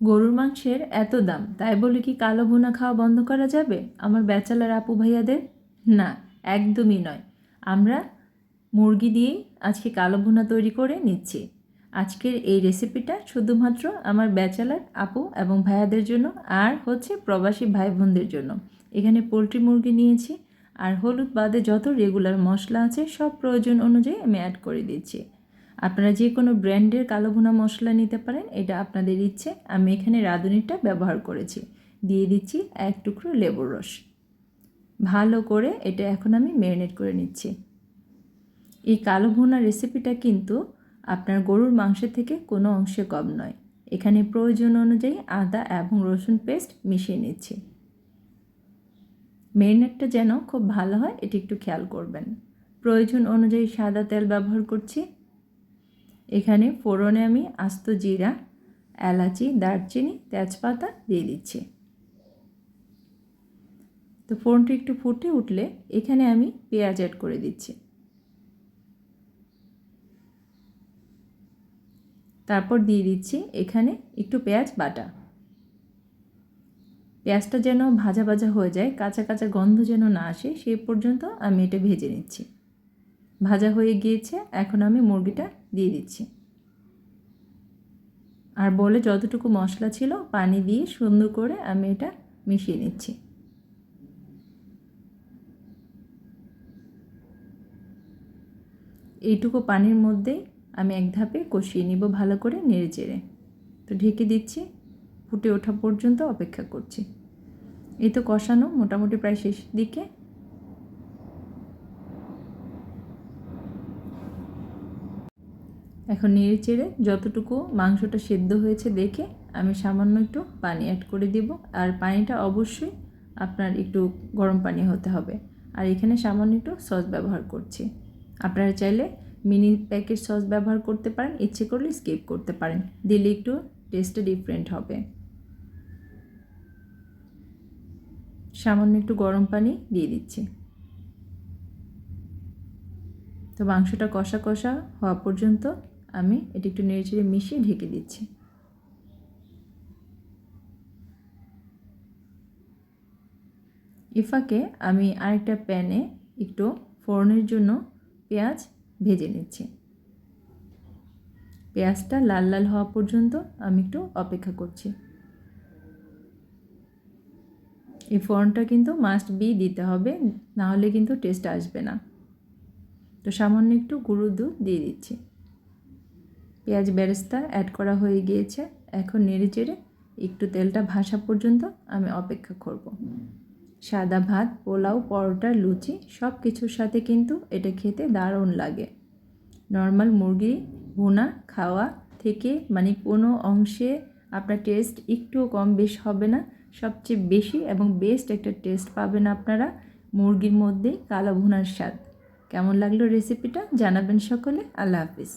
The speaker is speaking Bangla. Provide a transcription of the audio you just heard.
গরুর মাংসের এত দাম, তাই বলে কি কালো ভুনা খাওয়া বন্ধ করা যাবে? আমার ব্যাচেলার আপু ভাইয়াদের? না, একদমই নয়। আমরা মুরগি দিয়েই আজকে কালো ভুনা তৈরি করে নিচ্ছি। আজকের এই রেসিপিটা শুধুমাত্র আমার ব্যাচেলার আপু এবং ভাইয়াদের জন্য আর হচ্ছে প্রবাসী ভাই বোনদের জন্য। এখানে পোলট্রি মুরগি নিয়েছি, আর হলুদ বাদে যত রেগুলার মশলা আছে সব প্রয়োজন অনুযায়ী আমি অ্যাড করে দিচ্ছি। আপনারা যে কোনো ব্র্যান্ডের কালো ভুনা মশলা নিতে পারেন, এটা আপনাদের ইচ্ছে। আমি এখানে রাঁধুনিটা ব্যবহার করেছি। দিয়ে দিচ্ছি এক টুকরো লেবুর রস। ভালো করে এটা এখন আমি ম্যারিনেট করে নিচ্ছি। এই কালো ভুনা রেসিপিটা কিন্তু আপনার গরুর মাংসের থেকে কোনো অংশে কম নয়। এখানে প্রয়োজন অনুযায়ী আদা এবং রসুন পেস্ট মিশিয়ে নিচ্ছি। মেরিনেটটা যেন খুব ভালো হয়, এটি একটু খেয়াল করবেন। প্রয়োজন অনুযায়ী সাদা তেল ব্যবহার করছি। এখানে ফোড়নে আমি আস্ত জিরা, এলাচি, দারচিনি, তেজপাতা দিয়ে দিচ্ছি। তো ফোড়নটি একটু ফুটে উঠলে এখানে আমি পেঁয়াজ অ্যাড করে দিচ্ছি। তারপর দিয়ে দিচ্ছি এখানে একটু পেঁয়াজ বাটা। পেঁয়াজটা যেন ভাজা ভাজা হয়ে যায়, কাঁচা কাঁচা গন্ধ যেন না আসে সেই পর্যন্ত আমি এটা ভেজে নিচ্ছি। ভাজা হয়ে গিয়েছে, এখন আমি মুরগিটা দিয়ে দিচ্ছি। আর বলে যতটুকু মশলা ছিল পানি দিয়ে সুন্দর করে আমি এটা মিশিয়ে নিচ্ছি। এইটুকু পানির মধ্যেই আমি এক ধাপে কষিয়ে নিব ভালো করে নেড়ে চেড়ে তো ঢেকে দিচ্ছি, ফুটে ওঠা পর্যন্ত অপেক্ষা করছি। এই তো কষানো মোটামুটি প্রায় শেষ দিকে এখন নেড়ে চেড়ে যতটুকু মাংসটা সেদ্ধ হয়েছে দেখে আমি সামান্য একটু পানি অ্যাড করে দিব। আর পানিটা অবশ্যই আপনার একটু গরম পানি হতে হবে। আর এখানে সামান্য একটু সস ব্যবহার করছি। আপনারা চাইলে মিনি প্যাকেট সস ব্যবহার করতে পারেন, ইচ্ছে করলে স্কিপ করতে পারেন। দিলে একটু টেস্টটা ডিফারেন্ট হবে। সামান্য একটু গরম পানি দিয়ে দিচ্ছি। তো মাংসটা কষা কষা হওয়া পর্যন্ত আমি এটি একটু নেড়ে চেড়ে মিশিয়ে ঢেকে দিচ্ছি। ইফাকে আমি আরেকটা প্যানে একটু ফোড়নের জন্য পেঁয়াজ ভেজে নিচ্ছি। পেঁয়াজটা লাল লাল হওয়া পর্যন্ত আমি একটু অপেক্ষা করছি। এই ফোড়নটা কিন্তু মাস্ট বি দিতে হবে নাহলে কিন্তু টেস্ট আসবে না। তো সামান্য একটু গুঁড়ো দুধ দিয়ে দিচ্ছি। পেঁয়াজ বেরেস্তা অ্যাড করা হয়ে গিয়েছে। এখন নেড়ে চেড়ে একটু তেলটা ভাসা পর্যন্ত আমি অপেক্ষা করব। সাদা ভাত, পোলাও, পরোটা, লুচি সব কিছুর সাথে কিন্তু এটা খেতে দারুণ লাগে। নর্মাল মুরগি, ভুনা খাওয়া থেকে মানে কোনো অংশে আপনার টেস্ট একটুও কম বেশ হবে না। সবচেয়ে বেশি এবং বেস্ট একটা টেস্ট পাবেন আপনারা মুরগির মধ্যেই কালো ভুনার স্বাদ। কেমন লাগল রেসিপিটা জানাবেন সকলে। আল্লাহ হাফিজ।